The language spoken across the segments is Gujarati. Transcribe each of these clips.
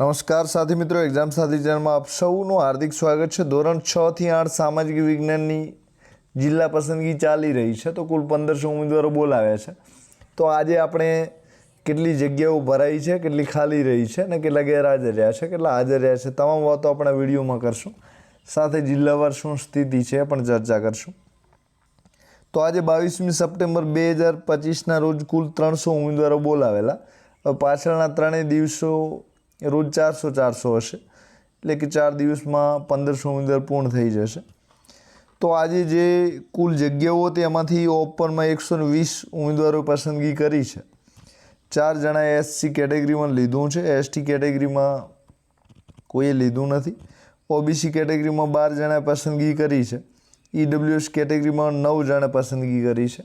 નમસ્કાર સાથી મિત્રો એક્ઝામ સાથી ચેનલમાં આપ સૌનું હાર્દિક સ્વાગત છે. ધોરણ છ થી આઠ સામાજિક વિજ્ઞાનની જિલ્લા પસંદગી ચાલી રહી છે. તો કુલ પંદરસો ઉમેદવારો બોલાવ્યા છે. તો આજે આપણે કેટલી જગ્યાઓ ભરાઈ છે, કેટલી ખાલી રહી છે અને કેટલા ગેરહાજર રહ્યા છે, કેટલા હાજર રહ્યા છે, તમામ વાતો આપણે વિડીયોમાં કરશું. સાથે જિલ્લાવાર શું સ્થિતિ છે પણ ચર્ચા કરશું. તો આજે બાવીસમી સપ્ટેમ્બર બે હજાર પચીસના રોજ કુલ ત્રણસો ઉમેદવારો બોલાવેલા. પાછળના ત્રણેય દિવસો રોજ ચારસો ચારસો હશે. એટલે કે ચાર દિવસમાં પંદરસો ઉમેદવાર પૂર્ણ થઈ જશે. તો આજે જે કુલ જગ્યાઓ હતી એમાંથી ઓપનમાં એકસો વીસ ઉમેદવારો પસંદગી કરી છે. ચાર જણાએ એસસી કેટેગરીમાં લીધું છે. એસટી કેટેગરીમાં કોઈએ લીધું નથી. ઓબીસી કેટેગરીમાં બાર જણાએ પસંદગી કરી છે. ઈડબ્લ્યુએસ કેટેગરીમાં નવ જણે પસંદગી કરી છે.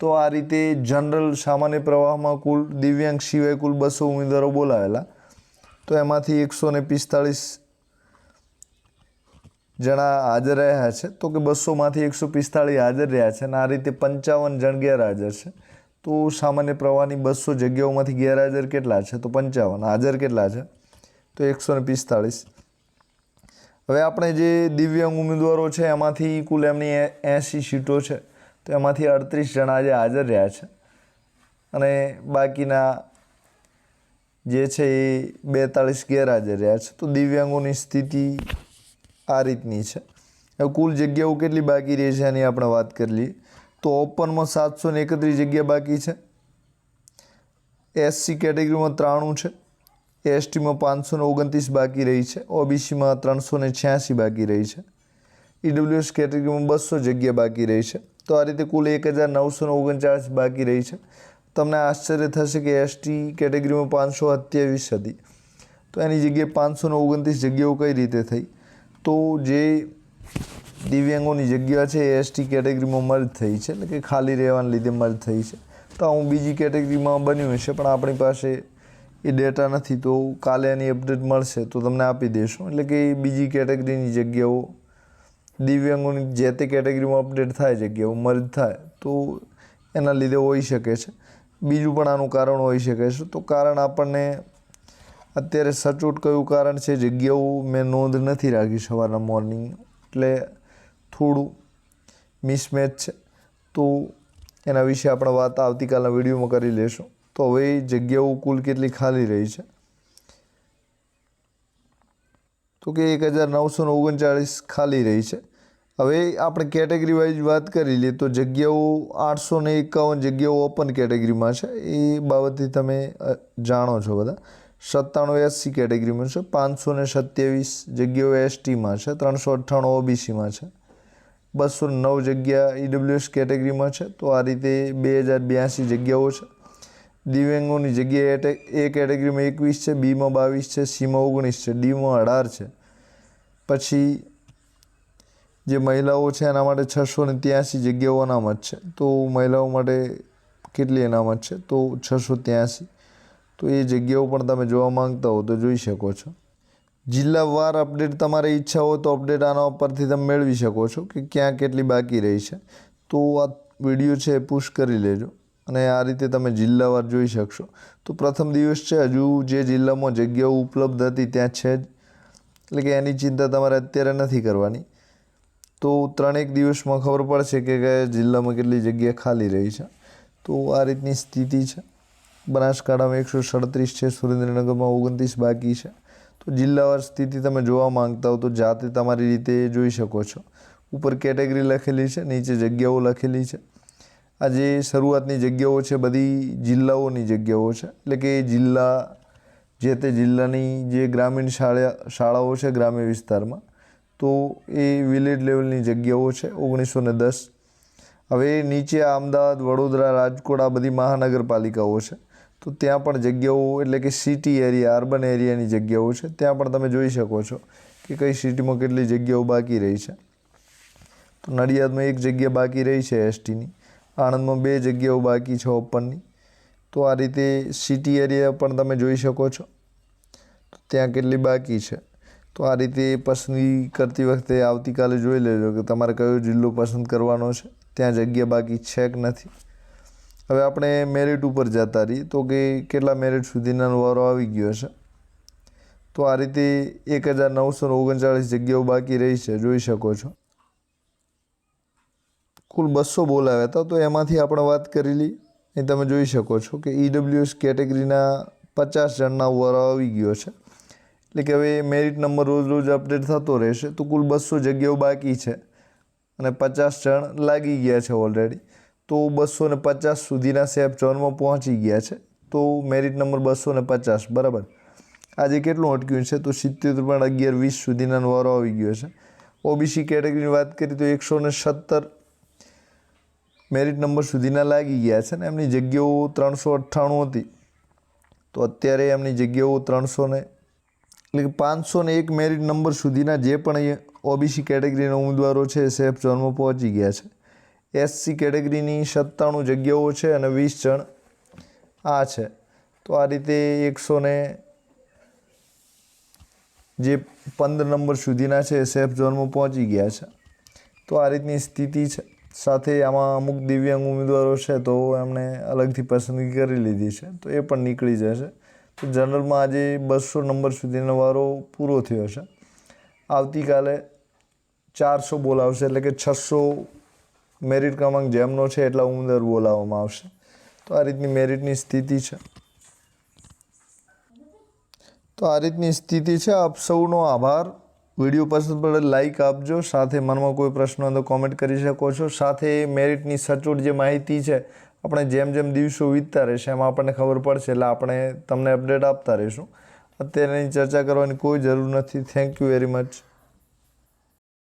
તો આ રીતે જનરલ સામાન્ય પ્રવાહમાં કુલ દિવ્યાંગ સિવાય કુલ બસો ઉમેદવારો બોલાવેલા. તો એમાંથી એકસો ને પિસ્તાળીસ જણા હાજર રહ્યા છે. તો કે બસોમાંથી એકસો પિસ્તાળીસ હાજર રહ્યા છે અને આ રીતે પંચાવન જણ ગેરહાજર છે. તો સામાન્ય પ્રવાહની બસો જગ્યાઓમાંથી ગેરહાજર કેટલા છે? તો પંચાવન. હાજર કેટલા છે? તો એકસો ને પિસ્તાળીસ. હવે આપણે જે દિવ્યાંગ ઉમેદવારો છે એમાંથી કુલ એમની એંસી સીટો છે. તો એમાંથી અડત્રીસ જણા આજે હાજર રહ્યા છે. અને બાકીના જે છે એ બેતાળીસ ગેરહાજર રહ્યા છે. તો દિવ્યાંગોની સ્થિતિ આ રીતની છે. હવે કુલ જગ્યાઓ કેટલી બાકી રહી છે એની આપણે વાત કરી લઈએ. તો ઓપનમાં સાતસો ને એકત્રીસ જગ્યા બાકી છે. એસસી કેટેગરીમાં ત્રાણું છે. એસટીમાં પાંચસો ને ઓગણત્રીસ બાકી રહી છે. ઓબીસીમાં ત્રણસો ને છ્યાસી બાકી રહી છે. ઈડબ્લ્યુએસ કેટેગરીમાં બસો જગ્યા બાકી રહી છે. તો આ રીતે કુલ એક હજાર નવસો ઓગણચાળીસ બાકી રહી છે. તમને આશ્ચર્ય થશે કે એસટી કેટેગરીમાં પાંચસો સત્યાવીસ હતી. તો એની જગ્યાએ પાંચસો ને ઓગણત્રીસ જગ્યાઓ કઈ રીતે થઈ? તો જે દિવ્યાંગોની જગ્યા છે એ એસટી કેટેગરીમાં મર્જ થઈ છે, એટલે કે ખાલી રહેવાને લીધે મર્જ થઈ છે. તો હું બીજી કેટેગરીમાં બન્યું હશે, પણ આપણી પાસે એ ડેટા નથી, તો કાલે એની અપડેટ મળશે, તો તમને આપી દઈશું એટલે કે બીજી કેટેગરીની જગ્યાઓ, દિવ્યાંગોની જે તે કેટેગરીમાં અપડેટ થાય, જગ્યાઓ મર્જ થાય, તો એના લીધે હોઈ શકે છે. બીજું પણ આનું કારણ હોઈ શકે છે તો કારણ આપણને અત્યારે સચોટ કયું કારણ છે? જગ્યાઓ મેં નોંધ નથી રાખી સવારના મોર્નિંગ. એટલે થોડું મિસમેચ છે. તો એના વિશે આપણે વાત આવતીકાલના વિડીયોમાં કરી લેશું. તો હવે જગ્યાઓ કુલ કેટલી ખાલી રહી છે? તો કે એક હજાર નવસો ઓગણચાળીસ ખાલી રહી છે. હવે આપણે કેટેગરી વાઇઝ વાત કરી લઈએ તો જગ્યાઓ આઠસો ને એકાવન જગ્યાઓ ઓપન કેટેગરીમાં છે. એ બાબતથી તમે જાણો છો બધા. સત્તાણું એસસી કેટેગરીમાં છે, પાંચસો ને સત્યાવીસ જગ્યાઓ એસટીમાં છે, ત્રણસો અઠ્ઠાણું ઓબીસીમાં છે. બસો નવ જગ્યા ઈડબ્લ્યુએસ કેટેગરીમાં છે, તો આ રીતે બે હજાર બ્યાસી જગ્યાઓ છે. દિવ્યાંગોની જગ્યાએ એ કેટેગરીમાં એકવીસ છે, બીમાં બાવીસ છે, સીમાં ઓગણીસ છે, ડીમાં અઢાર છે. પછી જે મહિલાઓ છે એના માટે છસો ને ત્યાંસી જગ્યાઓ અનામત છે. તો મહિલાઓ માટે કેટલી અનામત છે? તો છસો ત્યાંસી. તો એ જગ્યાઓ પણ તમે જોવા માંગતા હો તો જોઈ શકો છો. જિલ્લાવાર અપડેટ તમારે ઈચ્છા હોય તો અપડેટ આના ઉપરથી તમે મેળવી શકો છો કે ક્યાં કેટલી બાકી રહી છે. તો આ વીડિયો છે એ પુશ કરી લેજો અને આ રીતે તમે જિલ્લાવાર જોઈ શકશો. તો પ્રથમ દિવસ છે, હજુ જે જિલ્લામાં જગ્યાઓ ઉપલબ્ધ હતી ત્યાં છે જ. એટલે કે એની ચિંતા તમારે અત્યારે નથી કરવાની. ત્રણેક દિવસમાં ખબર પડશે કે કયા જિલ્લામાં કેટલી જગ્યા ખાલી રહી છે. તો આ રીતની સ્થિતિ છે. બનાસકાંઠામાં એકસો સડત્રીસ છે, સુરેન્દ્રનગરમાં ઓગણત્રીસ બાકી છે. તો જિલ્લાવાર સ્થિતિ તમે જોવા માંગતા હો તો જાતે તમારી રીતે જોઈ શકો છો. ઉપર કેટેગરી લખેલી છે, નીચે જગ્યાઓ લખેલી છે. આ જે શરૂઆતની જગ્યાઓ છે, બધી જિલ્લાઓની જગ્યાઓ છે. એટલે કે જિલ્લા, જે તે જિલ્લાની જે ગ્રામીણ શાળા, શાળાઓ છે ગ્રામ્ય વિસ્તારમાં તો એ વિલેજ લેવલની જગ્યાઓ છે, ઓગણીસો ને દસ. હવે નીચે અમદાવાદ, વડોદરા, રાજકોટ, આ બધી મહાનગરપાલિકાઓ છે. તો ત્યાં પણ જગ્યાઓ એટલે કે સિટી એરિયા અર્બન એરિયાની જગ્યાઓ છે. ત્યાં પણ તમે જોઈ શકો છો કે કઈ સિટીમાં કેટલી જગ્યાઓ બાકી રહી છે. તો નડિયાદમાં એક જગ્યા બાકી રહી છે એસટીની આણંદમાં બે જગ્યાઓ બાકી છે ઓપનની તો આ રીતે સિટી એરિયા પણ તમે જોઈ શકો છો. ત્યાં કેટલી બાકી છે? તો આ રીતે પસંદગી કરતી વખતે આવતીકાલે જોઈ લેજો કે તમારે કયો જિલ્લો પસંદ કરવાનો છે. ત્યાં જગ્યા બાકી છે કે નથી. હવે આપણે મેરિટ ઉપર જતા રહીએ. તો કે કેટલા મેરિટ સુધીના વારો આવી ગયો છે? તો આ રીતે એક હજાર નવસો ઓગણચાળીસ જગ્યાઓ બાકી રહી છે. જોઈ શકો છો. કુલ બસો બોલાવ્યા હતા. તો એમાંથી આપણે વાત કરેલી એ તમે જોઈ શકો છો કે ઈડબ્લ્યુએસ કેટેગરીના પચાસ જણના વારો આવી ગયો છે. એટલે કે હવે મેરિટ નંબર રોજ રોજ અપડેટ થતો રહેશે, તો કુલ બસો જગ્યાઓ બાકી છે. અને પચાસ જણ લાગી ગયા છે ઓલરેડી તો બસો ને પચાસ સુધીના સેફ ઝોનમાં પહોંચી ગયા છે. તો મેરિટ નંબર બસો ને પચાસ, બરાબર? આજે કેટલું અટક્યું છે? તો સિત્તેર પોઈન્ટ અગિયાર વીસ સુધીના વારો આવી ગયો છે. ઓબીસી કેટેગરીની વાત કરીએ તો એકસો ને સત્તર મેરિટ નંબર સુધીના લાગી ગયા છે ને એમની જગ્યાઓ ત્રણસો અઠ્ઠાણું હતી. તો અત્યારે એમની જગ્યાઓ ત્રણસો ને એટલે કે પાંચસો ને એક મેરિટ નંબર સુધીના જે પણ ઓબીસી કેટેગરીના ઉમેદવારો છે, એ સેફ ઝોનમાં પહોંચી ગયા છે. એસસી કેટેગરીની સત્તાણું જગ્યાઓ છે અને વીસ જણ આ છે. તો આ રીતે એકસો ને જે પંદર નંબર સુધીના છે, એ સેફ ઝોનમાં પહોંચી ગયા છે. તો આ રીતની સ્થિતિ છે. સાથે આમાં અમુક દિવ્યાંગ ઉમેદવારો છે, તો એમણે અલગથી પસંદગી કરી લીધી છે. તો એ પણ નીકળી જશે. જનરલમાં આજે બસો નંબર સુધીનો વારો પૂરો થયો છે. આવતીકાલે ચારસો બોલાવશે એટલે કે છસો મેરિટ ક્રમાંક જેમનો છે એટલા ઉંદર બોલાવવામાં આવશે. તો આ રીતની મેરિટની સ્થિતિ છે. તો આ રીતની સ્થિતિ છે. આપ સૌનો આભાર. વીડિયો પસંદ પડે લાઈક આપજો. સાથે મનમાં કોઈ પ્રશ્ન હોય તો કોમેન્ટ કરી શકો છો. સાથે મેરિટની સચોટ જે માહિતી છે આપણે જેમ જેમ દિવસો વીતતા રહેશે એમાં આપણને ખબર પડશે, એટલે આપણે તમને અપડેટ આપતા રહીશું. અત્યારે ચર્ચા કરવાની કોઈ જરૂર નથી. Thank you very much